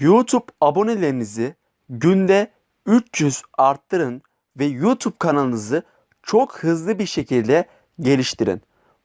YouTube abonelerinizi günde 300 arttırın ve YouTube kanalınızı çok hızlı bir şekilde geliştirin.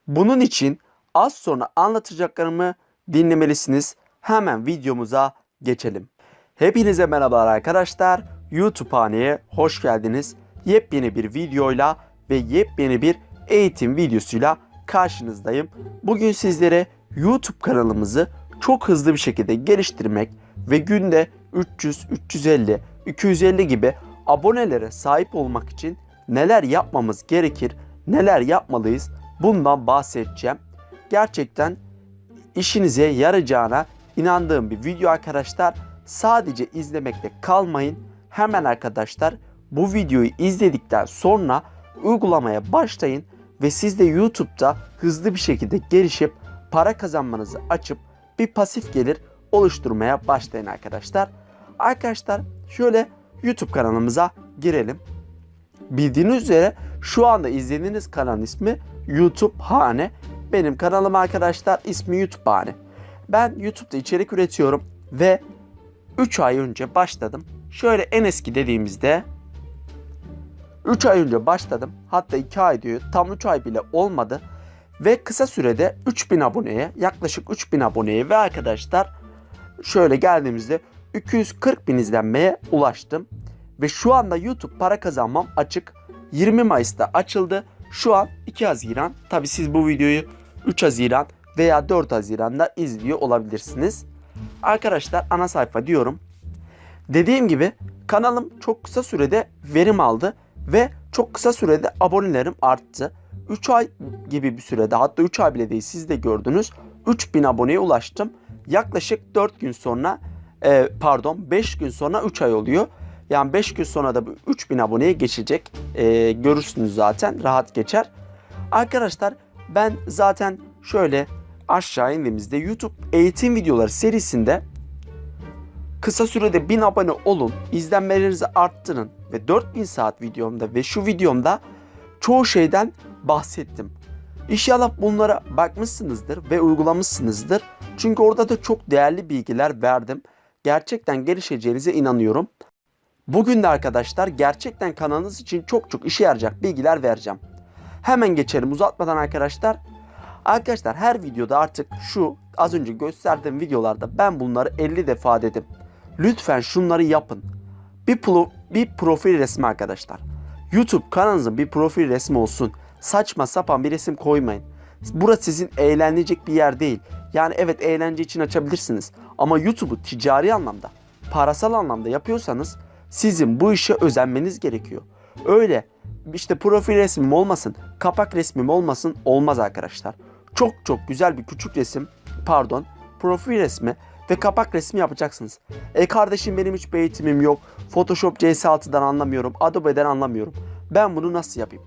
Bunun için az sonra anlatacaklarımı dinlemelisiniz. Hemen videomuza geçelim. Hepinize merhabalar arkadaşlar. YouTube haneye hoş geldiniz. Yepyeni bir videoyla ve yepyeni bir eğitim videosuyla karşınızdayım. Bugün sizlere YouTube kanalımızı çok hızlı bir şekilde geliştirmek ve günde 300, 350, 250 gibi abonelere sahip olmak için neler yapmamız gerekir, neler yapmalıyız bundan bahsedeceğim. Gerçekten işinize yarayacağına inandığım bir video arkadaşlar. Sadece izlemekte kalmayın. Hemen arkadaşlar bu videoyu izledikten sonra uygulamaya başlayın ve siz de YouTube'da hızlı bir şekilde gelişip para kazanmanızı açıp bir pasif gelir oluşturmaya başlayın arkadaşlar. Arkadaşlar şöyle YouTube kanalımıza girelim. Bildiğiniz üzere şu anda izlediğiniz kanalın ismi YouTube Hane. Benim kanalım arkadaşlar ismi YouTube Hane. Ben YouTube'da içerik üretiyorum ve 3 ay önce başladım. Şöyle en eski dediğimizde 3 ay önce başladım. Hatta 2 ay diyor. Tam 3 ay bile olmadı. Ve kısa sürede 3000 aboneye, yaklaşık 3000 aboneye ve arkadaşlar şöyle geldiğimizde 240 bin izlenmeye ulaştım. Ve şu anda YouTube para kazanmam açık. 20 Mayıs'ta açıldı. Şu an 2 Haziran. Tabi siz bu videoyu 3 Haziran veya 4 Haziran'da izliyor olabilirsiniz. Arkadaşlar ana sayfa diyorum. Dediğim gibi kanalım çok kısa sürede verim aldı ve çok kısa sürede abonelerim arttı. 3 ay gibi bir sürede hatta 3 ay bile değil siz de gördünüz 3000 aboneye ulaştım. Yaklaşık 4 gün sonra e, pardon 5 gün sonra 3 ay oluyor. Yani 5 gün sonra da bu 3000 aboneye geçecek. E, görürsünüz zaten rahat geçer. Arkadaşlar ben zaten şöyle aşağı indiğimizde YouTube eğitim videoları serisinde kısa sürede 1000 abone olun, izlenmelerinizi arttırın ve 4000 saat videomda ve şu videomda çoğu şeyden bahsettim. İnşallah bunlara bakmışsınızdır ve uygulamışsınızdır. Çünkü orada da çok değerli bilgiler verdim. Gerçekten gelişeceğinize inanıyorum. Bugün de arkadaşlar gerçekten kanalınız için çok çok işe yarayacak bilgiler vereceğim. Hemen geçelim uzatmadan arkadaşlar. Arkadaşlar her videoda artık şu az önce gösterdiğim videolarda ben bunları 50 defa dedim. Lütfen şunları yapın. Bir, pro, bir profil resmi arkadaşlar. YouTube kanalınızın bir profil resmi olsun. Saçma sapan bir resim koymayın. Burası sizin eğlenecek bir yer değil. Yani evet eğlence için açabilirsiniz. Ama YouTube'u ticari anlamda, parasal anlamda yapıyorsanız sizin bu işe özenmeniz gerekiyor. Öyle işte profil resmim olmasın, kapak resmim olmasın olmaz arkadaşlar. Çok çok güzel bir küçük resim, pardon, profil resmi ve kapak resmi yapacaksınız. E kardeşim benim hiç bir eğitimim yok. Photoshop CS6'dan anlamıyorum, Adobe'den anlamıyorum. Ben bunu nasıl yapayım?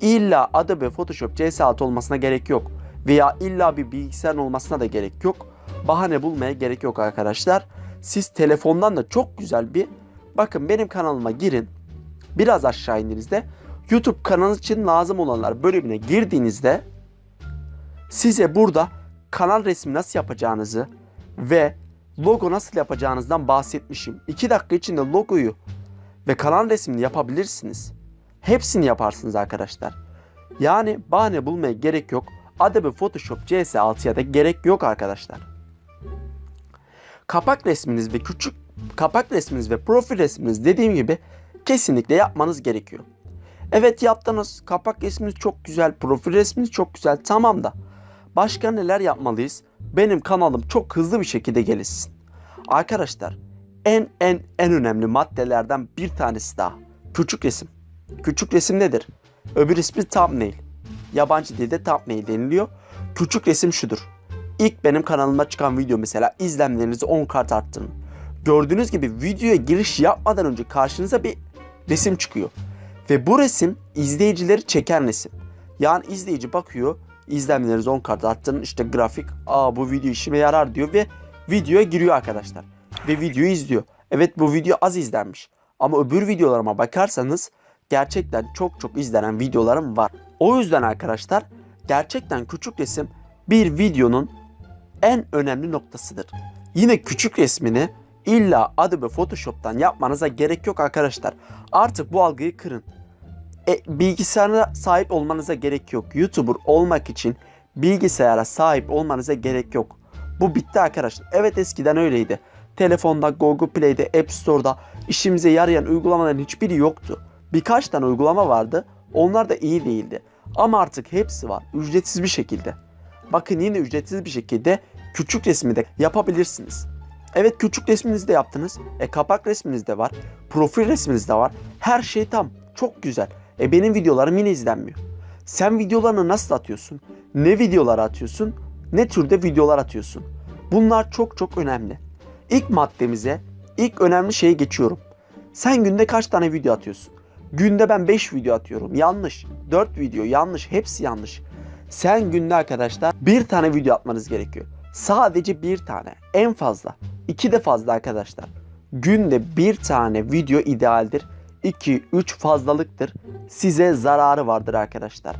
İlla Adobe Photoshop CS6 olmasına gerek yok. Veya illa bir bilgisayar olmasına da gerek yok. Bahane bulmaya gerek yok arkadaşlar. Siz telefondan da çok güzel bir bakın benim kanalıma girin. Biraz aşağı indiğinizde YouTube kanalı için lazım olanlar bölümüne girdiğinizde size burada kanal resmi nasıl yapacağınızı ve logo nasıl yapacağınızdan bahsetmişim. 2 dakika içinde logoyu ve kanal resmini yapabilirsiniz. Hepsini yaparsınız arkadaşlar. Yani bahane bulmaya gerek yok. Adobe Photoshop CS6'ya da gerek yok arkadaşlar. Kapak resminiz ve küçük kapak resminiz ve profil resminiz dediğim gibi kesinlikle yapmanız gerekiyor. Evet yaptınız. Kapak resminiz çok güzel, profil resminiz çok güzel. Tamam da başka neler yapmalıyız? Benim kanalım çok hızlı bir şekilde gelişsin. Arkadaşlar en en en önemli maddelerden bir tanesi daha. Küçük resim. Küçük resim nedir? Öbür ismi thumbnail. Yabancı dilde thumbnail deniliyor. Küçük resim şudur. İlk benim kanalıma çıkan video mesela izlenmelerinizi 10 kat arttırın. Gördüğünüz gibi videoya giriş yapmadan önce karşınıza bir resim çıkıyor. Ve bu resim izleyicileri çeken resim. Yani izleyici bakıyor izlenmelerinizi 10 kat arttırın işte grafik aa bu video işime yarar diyor ve videoya giriyor arkadaşlar. Ve videoyu izliyor. Evet bu video az izlenmiş. Ama öbür videolarıma bakarsanız gerçekten çok çok izlenen videolarım var. O yüzden arkadaşlar gerçekten küçük resim bir videonun en önemli noktasıdır. Yine küçük resmini İlla Adobe Photoshop'tan yapmanıza gerek yok arkadaşlar. Artık bu algıyı kırın. E, bilgisayara sahip olmanıza gerek yok. YouTuber olmak için bilgisayara sahip olmanıza gerek yok. Bu bitti arkadaşlar. Evet eskiden öyleydi. Telefonda, Google Play'de, App Store'da işimize yarayan uygulamaların hiçbiri yoktu. Birkaç tane uygulama vardı. Onlar da iyi değildi. Ama artık hepsi var. Ücretsiz bir şekilde. Bakın yine ücretsiz bir şekilde küçük resmi de yapabilirsiniz. Evet küçük resminizi de yaptınız. E kapak resminiz de var. Profil resminiz de var. Her şey tam. Çok güzel. E benim videolarım yine izlenmiyor. Sen videolarını nasıl atıyorsun? Ne videolar atıyorsun? Ne türde videolar atıyorsun? Bunlar çok çok önemli. İlk maddemize, ilk önemli şeye geçiyorum. Sen günde kaç tane video atıyorsun? Günde ben 5 video atıyorum. Yanlış. 4 video yanlış. Hepsi yanlış. Sen günde arkadaşlar bir tane video atmanız gerekiyor. Sadece bir tane. En fazla. İki de fazla arkadaşlar. Günde bir tane video idealdir. 2-3 fazlalıktır. Size zararı vardır arkadaşlar.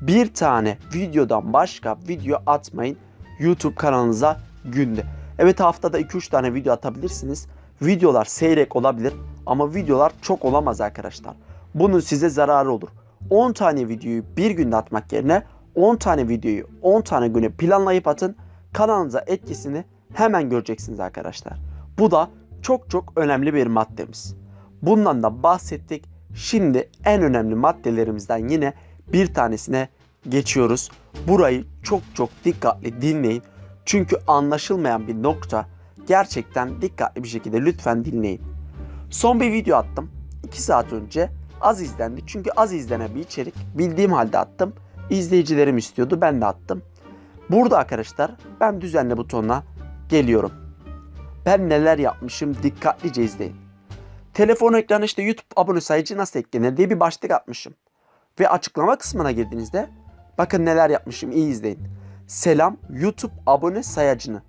Bir tane videodan başka video atmayın YouTube kanalınıza günde. Evet haftada 2-3 tane video atabilirsiniz. Videolar seyrek olabilir ama videolar çok olamaz arkadaşlar. Bunun size zararı olur. 10 tane videoyu bir günde atmak yerine 10 tane videoyu 10 tane güne planlayıp atın. Kanalınıza etkisini hemen göreceksiniz arkadaşlar. Bu da çok çok önemli bir maddemiz. Bundan da bahsettik. Şimdi en önemli maddelerimizden yine bir tanesine geçiyoruz. Burayı çok çok dikkatli dinleyin. Çünkü anlaşılmayan bir nokta. Gerçekten dikkatli bir şekilde lütfen dinleyin. Son bir video attım. 2 saat önce az izlendi. Çünkü az izlenen bir içerik. Bildiğim halde attım. İzleyicilerim istiyordu. Ben de attım. Burada arkadaşlar ben düzenle butonuna geliyorum. Ben neler yapmışım dikkatlice izleyin. Telefon ekranı işte YouTube abone sayıcı nasıl eklenir diye bir başlık atmışım. Ve açıklama kısmına girdiğinizde bakın neler yapmışım iyi izleyin. Selam YouTube abone sayacını.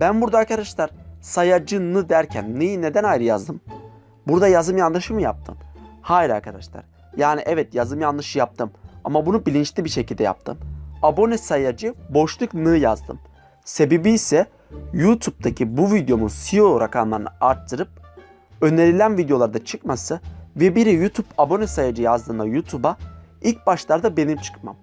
Ben burada arkadaşlar sayacını derken neyi neden ayrı yazdım? Burada yazım yanlışı mı yaptım? Hayır arkadaşlar. Yani evet yazım yanlışı yaptım. Ama bunu bilinçli bir şekilde yaptım. Abone sayacı boşluk nı yazdım. Sebebi ise YouTube'daki bu videomun SEO rakamlarını arttırıp önerilen videolarda çıkması ve biri YouTube abone sayacı yazdığında YouTube'a ilk başlarda benim çıkmam.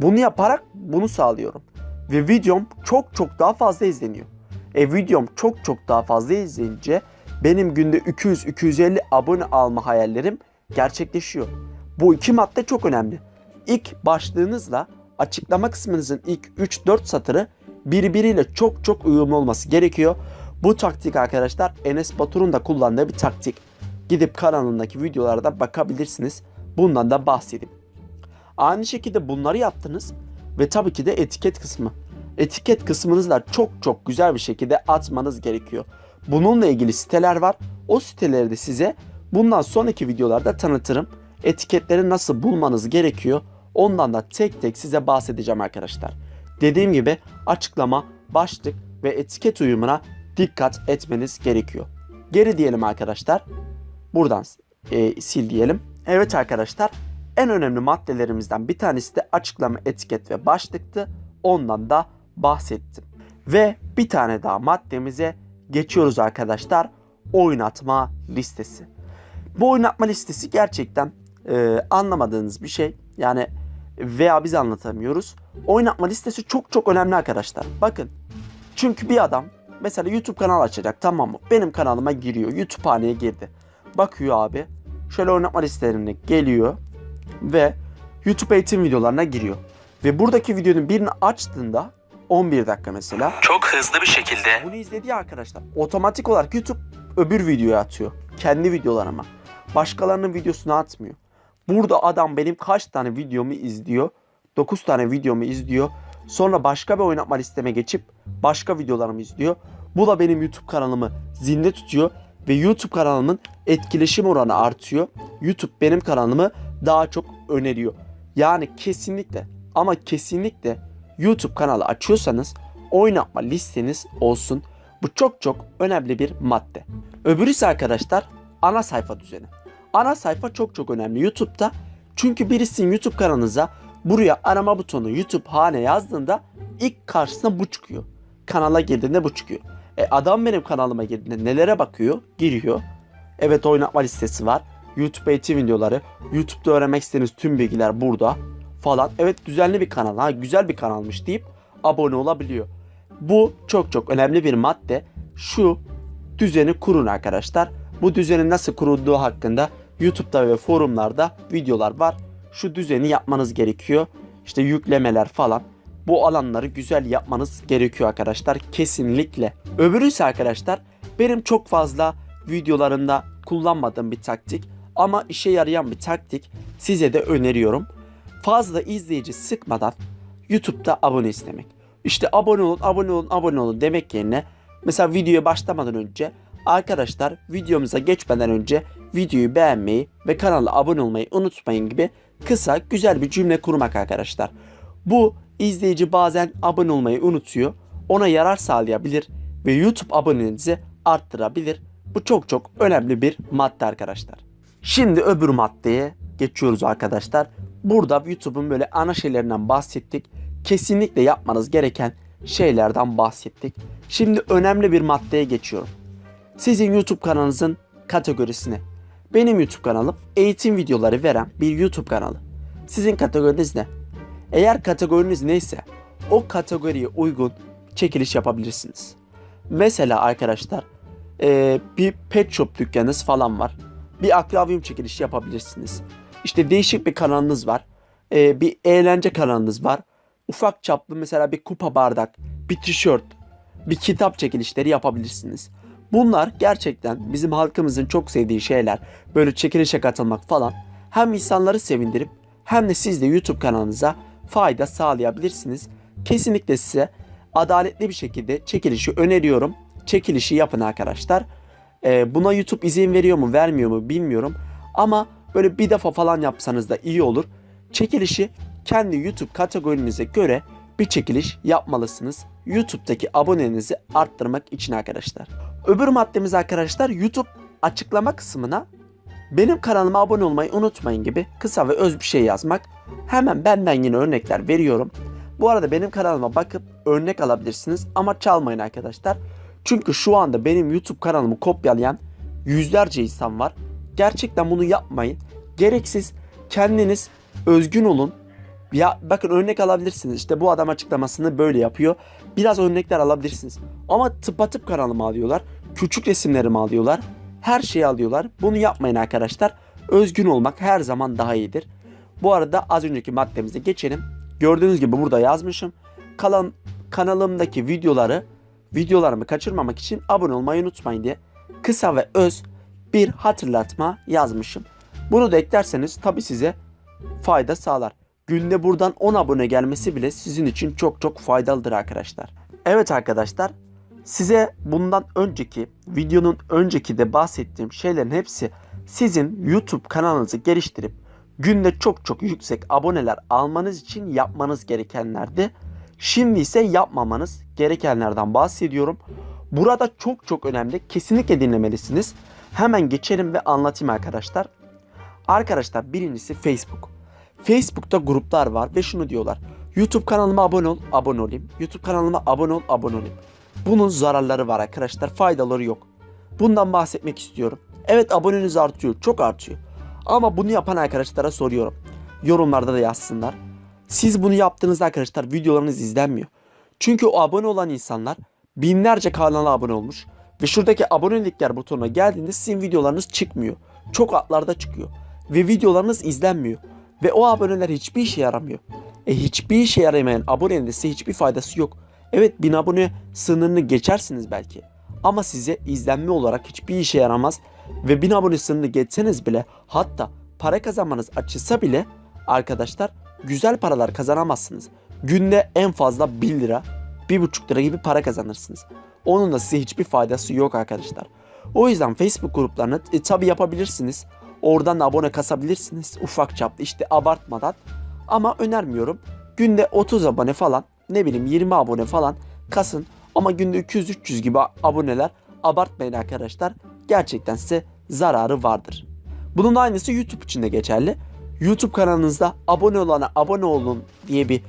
Bunu yaparak bunu sağlıyorum. Ve videom çok çok daha fazla izleniyor. E videom çok çok daha fazla izlenince benim günde 200-250 abone alma hayallerim gerçekleşiyor. Bu iki madde çok önemli. İlk başlığınızla açıklama kısmınızın ilk 3-4 satırı birbiriyle çok çok uyumlu olması gerekiyor. Bu taktik arkadaşlar Enes Batur'un da kullandığı bir taktik. Gidip kanalındaki videolarda bakabilirsiniz. Bundan da bahsedeyim. Aynı şekilde bunları yaptınız ve tabii ki de etiket kısmı. Etiket kısmınızı da çok çok güzel bir şekilde atmanız gerekiyor. Bununla ilgili siteler var. O siteleri de size bundan sonraki videolarda tanıtırım. Etiketleri nasıl bulmanız gerekiyor ondan da tek tek size bahsedeceğim arkadaşlar. Dediğim gibi açıklama, başlık ve etiket uyumuna dikkat etmeniz gerekiyor. Geri diyelim arkadaşlar. Buradan e, sil diyelim. Evet arkadaşlar en önemli maddelerimizden bir tanesi de açıklama, etiket ve başlıktı. Ondan da bahsettim. Ve bir tane daha maddemize geçiyoruz arkadaşlar. Oynatma listesi. Bu oynatma listesi gerçekten e, anlamadığınız bir şey. Yani veya biz anlatamıyoruz. Oynatma listesi çok çok önemli arkadaşlar. Bakın. Çünkü bir adam mesela YouTube kanalı açacak tamam mı? Benim kanalıma giriyor. YouTube haneye girdi. Bakıyor abi. Şöyle oynatma listelerine geliyor ve YouTube eğitim videolarına giriyor. Ve buradaki videonun birini açtığında 11 dakika mesela. Çok hızlı bir şekilde Bunu izlediği arkadaşlar otomatik olarak YouTube öbür videoya atıyor. Kendi videolarıma. Başkalarının videosunu atmıyor. Burada adam benim kaç tane videomu izliyor? 9 tane videomu izliyor. Sonra başka bir oynatma listeme geçip başka videolarımı izliyor. Bu da benim YouTube kanalımı zinde tutuyor ve YouTube kanalımın etkileşim oranı artıyor. YouTube benim kanalımı daha çok öneriyor. Yani kesinlikle ama kesinlikle YouTube kanalı açıyorsanız oynatma listeniz olsun. Bu çok çok önemli bir madde. Öbürü ise arkadaşlar ana sayfa düzeni. Ana sayfa çok çok önemli YouTube'da. Çünkü birisinin YouTube kanalınıza buraya arama butonu YouTube hane yazdığında ilk karşısına bu çıkıyor. Kanala girdiğinde bu çıkıyor. E adam benim kanalıma girdiğinde nelere bakıyor? Giriyor. Evet oynatma listesi var. YouTube eğitim videoları. YouTube'da öğrenmek istediğiniz tüm bilgiler burada falan. Evet düzenli bir kanal. Ha güzel bir kanalmış deyip abone olabiliyor. Bu çok çok önemli bir madde. Şu düzeni kurun arkadaşlar. Bu düzenin nasıl kurulduğu hakkında YouTube'da ve forumlarda videolar var. Şu düzeni yapmanız gerekiyor. İşte yüklemeler falan. Bu alanları güzel yapmanız gerekiyor arkadaşlar. Kesinlikle. Öbürü ise arkadaşlar benim çok fazla videolarında kullanmadığım bir taktik ama işe yarayan bir taktik size de öneriyorum. Fazla izleyici sıkmadan YouTube'da abone istemek. İşte abone olun, abone olun, abone olun demek yerine mesela videoya başlamadan önce arkadaşlar videomuza geçmeden önce videoyu beğenmeyi ve kanala abone olmayı unutmayın gibi kısa güzel bir cümle kurmak arkadaşlar. Bu izleyici bazen abone olmayı unutuyor. Ona yarar sağlayabilir ve YouTube abonenizi arttırabilir. Bu çok çok önemli bir madde arkadaşlar. Şimdi öbür maddeye geçiyoruz arkadaşlar. Burada YouTube'un böyle ana şeylerinden bahsettik. Kesinlikle yapmanız gereken şeylerden bahsettik. Şimdi önemli bir maddeye geçiyorum. Sizin YouTube kanalınızın kategorisine. Benim YouTube kanalım eğitim videoları veren bir YouTube kanalı. Sizin kategoriniz ne? Eğer kategoriniz neyse o kategoriye uygun çekiliş yapabilirsiniz. Mesela arkadaşlar eee, bir pet shop dükkanınız falan var. Bir akvaryum çekilişi yapabilirsiniz. İşte değişik bir kanalınız var. Eee, bir eğlence kanalınız var. Ufak çaplı mesela bir kupa bardak, bir tişört, bir kitap çekilişleri yapabilirsiniz. Bunlar gerçekten bizim halkımızın çok sevdiği şeyler. Böyle çekilişe katılmak falan. Hem insanları sevindirip hem de siz de YouTube kanalınıza fayda sağlayabilirsiniz. Kesinlikle size adaletli bir şekilde çekilişi öneriyorum. Çekilişi yapın arkadaşlar. Ee, buna YouTube izin veriyor mu vermiyor mu bilmiyorum. Ama böyle bir defa falan yapsanız da iyi olur. Çekilişi kendi YouTube kategorinize göre bir çekiliş yapmalısınız. YouTube'daki abonenizi arttırmak için arkadaşlar. Öbür maddemiz arkadaşlar YouTube açıklama kısmına benim kanalıma abone olmayı unutmayın gibi kısa ve öz bir şey yazmak. Hemen benden yine örnekler veriyorum. Bu arada benim kanalıma bakıp örnek alabilirsiniz ama çalmayın arkadaşlar. Çünkü şu anda benim YouTube kanalımı kopyalayan yüzlerce insan var. Gerçekten bunu yapmayın. Gereksiz kendiniz özgün olun. Ya bakın örnek alabilirsiniz. İşte bu adam açıklamasını böyle yapıyor. Biraz örnekler alabilirsiniz. Ama tıpatıp kanalımı alıyorlar. Küçük resimlerimi alıyorlar. Her şeyi alıyorlar. Bunu yapmayın arkadaşlar. Özgün olmak her zaman daha iyidir. Bu arada az önceki maddemize geçelim. Gördüğünüz gibi burada yazmışım. Kalan kanalımdaki videoları videolarımı kaçırmamak için abone olmayı unutmayın diye kısa ve öz bir hatırlatma yazmışım. Bunu da eklerseniz tabi size fayda sağlar. Günde buradan 10 abone gelmesi bile sizin için çok çok faydalıdır arkadaşlar. Evet arkadaşlar size bundan önceki videonun önceki de bahsettiğim şeylerin hepsi sizin YouTube kanalınızı geliştirip günde çok çok yüksek aboneler almanız için yapmanız gerekenlerdi. Şimdi ise yapmamanız gerekenlerden bahsediyorum. Burada çok çok önemli. Kesinlikle dinlemelisiniz. Hemen geçelim ve anlatayım arkadaşlar. Arkadaşlar birincisi Facebook. Facebook'ta gruplar var ve şunu diyorlar. YouTube kanalıma abone ol, abone olayım. YouTube kanalıma abone ol, abone olayım. Bunun zararları var arkadaşlar, faydaları yok. Bundan bahsetmek istiyorum. Evet aboneniz artıyor, çok artıyor. Ama bunu yapan arkadaşlara soruyorum. Yorumlarda da yazsınlar. Siz bunu yaptığınızda arkadaşlar videolarınız izlenmiyor. Çünkü o abone olan insanlar binlerce kanala abone olmuş. Ve şuradaki abonelikler butonuna geldiğinde sizin videolarınız çıkmıyor. Çok atlarda çıkıyor. Ve videolarınız izlenmiyor. Ve o aboneler hiçbir işe yaramıyor. E hiçbir işe yaramayan abonenin de size hiçbir faydası yok. Evet 1000 abone sınırını geçersiniz belki. Ama size izlenme olarak hiçbir işe yaramaz. Ve 1000 abone sınırını geçseniz bile hatta para kazanmanız açılsa bile arkadaşlar güzel paralar kazanamazsınız. Günde en fazla 1 lira, 1,5 lira gibi para kazanırsınız. Onun da size hiçbir faydası yok arkadaşlar. O yüzden Facebook gruplarını e, tabi yapabilirsiniz. Oradan da abone kasabilirsiniz ufak çaplı işte abartmadan. Ama önermiyorum. Günde 30 abone falan ne bileyim 20 abone falan kasın. Ama günde 200-300 gibi aboneler abartmayın arkadaşlar. Gerçekten size zararı vardır. Bunun aynısı YouTube için de geçerli. YouTube kanalınızda abone olana abone olun diye bir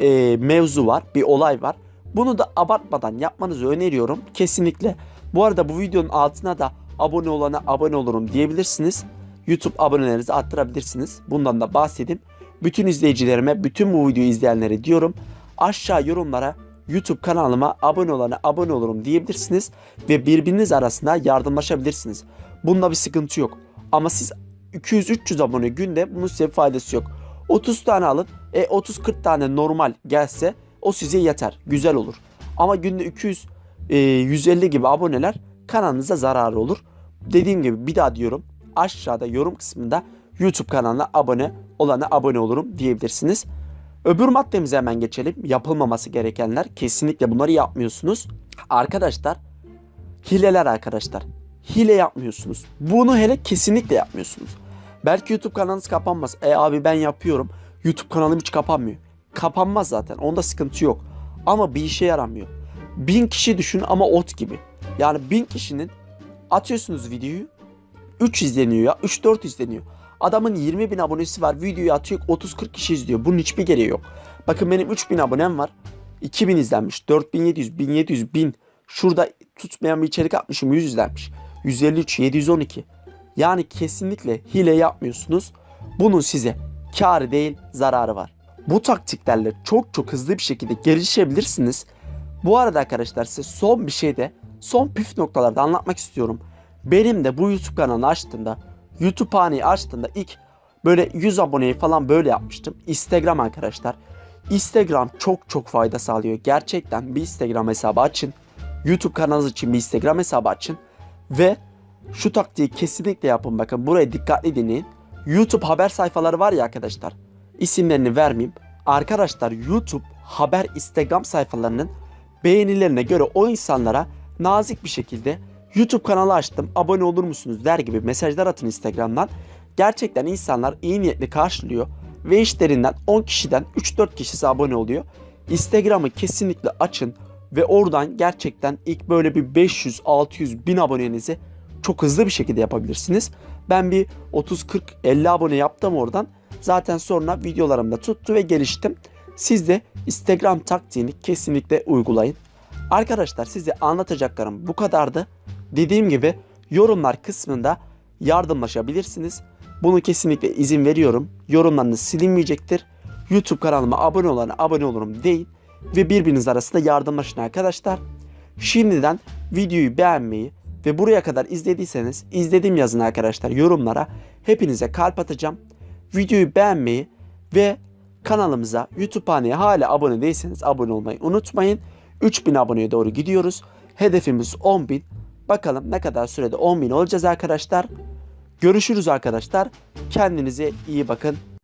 e, mevzu var, bir olay var. Bunu da abartmadan yapmanızı öneriyorum kesinlikle. Bu arada bu videonun altına da abone olana abone olurum diyebilirsiniz. YouTube abonelerinizi arttırabilirsiniz. Bundan da bahsedeyim. Bütün izleyicilerime, bütün bu videoyu izleyenlere diyorum. Aşağı yorumlara YouTube kanalıma abone olana abone olurum diyebilirsiniz. Ve birbiriniz arasında yardımlaşabilirsiniz. Bunda bir sıkıntı yok. Ama siz 200-300 abone günde bunun size faydası yok. 30 tane alın. E 30-40 tane normal gelse o size yeter. Güzel olur. Ama günde 200 e, 150 gibi aboneler kanalınıza zararı olur. Dediğim gibi bir daha diyorum. Aşağıda yorum kısmında YouTube kanalına abone olana abone olurum diyebilirsiniz. Öbür maddemize hemen geçelim. Yapılmaması gerekenler. Kesinlikle bunları yapmıyorsunuz. Arkadaşlar hileler arkadaşlar. Hile yapmıyorsunuz. Bunu hele kesinlikle yapmıyorsunuz. Belki YouTube kanalınız kapanmaz. E abi ben yapıyorum. YouTube kanalım hiç kapanmıyor. Kapanmaz zaten. Onda sıkıntı yok. Ama bir işe yaramıyor. Bin kişi düşün ama ot gibi. Yani bin kişinin atıyorsunuz videoyu 3 izleniyor ya 3-4 izleniyor. Adamın 20 bin abonesi var videoyu atıyor 30-40 kişi izliyor. Bunun hiçbir gereği yok. Bakın benim 3000 abonem var. 2000 izlenmiş. 4700, 1700, 1000. Şurada tutmayan bir içerik atmışım 100 izlenmiş. 153, 712. Yani kesinlikle hile yapmıyorsunuz. Bunun size karı değil zararı var. Bu taktiklerle çok çok hızlı bir şekilde gelişebilirsiniz. Bu arada arkadaşlar size son bir şey de son püf noktalarda anlatmak istiyorum. Benim de bu YouTube kanalını açtığımda YouTube haneyi açtığımda ilk böyle 100 aboneyi falan böyle yapmıştım. Instagram arkadaşlar. Instagram çok çok fayda sağlıyor. Gerçekten bir Instagram hesabı açın. YouTube kanalınız için bir Instagram hesabı açın. Ve şu taktiği kesinlikle yapın. Bakın buraya dikkatli dinleyin. YouTube haber sayfaları var ya arkadaşlar. İsimlerini vermeyeyim. Arkadaşlar YouTube haber Instagram sayfalarının beğenilerine göre o insanlara nazik bir şekilde YouTube kanalı açtım abone olur musunuz der gibi mesajlar atın Instagram'dan. Gerçekten insanlar iyi niyetli karşılıyor ve işlerinden 10 kişiden 3-4 kişisi abone oluyor. Instagram'ı kesinlikle açın ve oradan gerçekten ilk böyle bir 500, 600, 1000 abonenizi çok hızlı bir şekilde yapabilirsiniz. Ben bir 30, 40, 50 abone yaptım oradan. Zaten sonra videolarımda tuttu ve geliştim. Siz de Instagram taktiğini kesinlikle uygulayın. Arkadaşlar size anlatacaklarım bu kadardı. Dediğim gibi yorumlar kısmında yardımlaşabilirsiniz. Bunu kesinlikle izin veriyorum. Yorumlarınız silinmeyecektir. YouTube kanalıma abone olana abone olurum değil ve birbiriniz arasında yardımlaşın arkadaşlar. Şimdiden videoyu beğenmeyi ve buraya kadar izlediyseniz izledim yazın arkadaşlar yorumlara. Hepinize kalp atacağım. Videoyu beğenmeyi ve kanalımıza YouTube haneye hala abone değilseniz abone olmayı unutmayın. 3000 aboneye doğru gidiyoruz. Hedefimiz 10.000. Bakalım ne kadar sürede 10.000 olacağız arkadaşlar. Görüşürüz arkadaşlar. Kendinize iyi bakın.